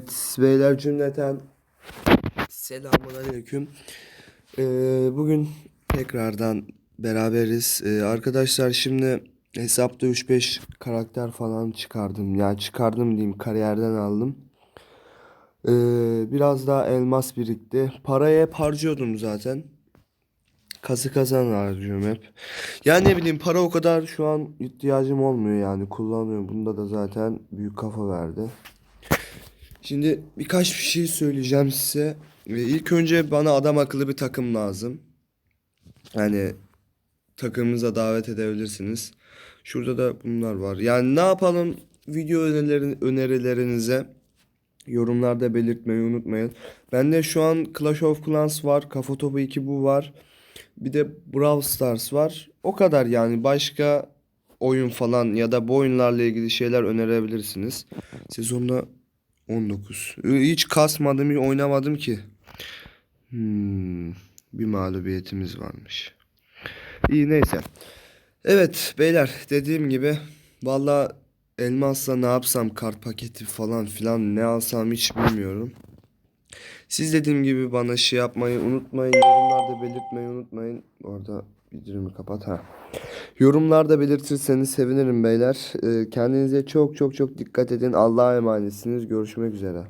Evet, beyler cümleten selamun aleyküm. Ee, bugün tekrardan beraberiz. Ee, arkadaşlar şimdi hesapta 3-5 karakter falan çıkardım. Yani çıkardım diyeyim kariyerden aldım. Ee, biraz daha elmas birikti. Parayı hep harcıyordum zaten. Kazı kazan harcıyorum hep. Yani ne bileyim para o kadar şu an ihtiyacım olmuyor yani kullanıyorum. Bunda da zaten büyük kafa verdi. Şimdi birkaç bir şey söyleyeceğim size. Ee, İlk önce bana adam akıllı bir takım lazım. Yani takımımıza davet edebilirsiniz. Şurada da bunlar var. Yani ne yapalım? Video önerilerin, önerilerinize yorumlarda belirtmeyi unutmayın. Bende şu an Clash of Clans var. Kafa Topu 2 bu var. Bir de Brawl Stars var. O kadar yani. Başka oyun falan ya da bu oyunlarla ilgili şeyler önerebilirsiniz. Sezonda 19. Hiç kasmadım, hiç oynamadım ki. Hmm, bir mağlubiyetimiz varmış. İyi neyse. Evet beyler dediğim gibi valla elmasla ne yapsam kart paketi falan filan ne alsam hiç bilmiyorum. Siz dediğim gibi bana şey yapmayı unutmayın. Yorumlarda belirtmeyi unutmayın. Orada bildirimi kapat ha. Yorumlarda belirtirseniz sevinirim beyler. Ee, kendinize çok çok çok dikkat edin. Allah'a emanetsiniz. Görüşmek üzere.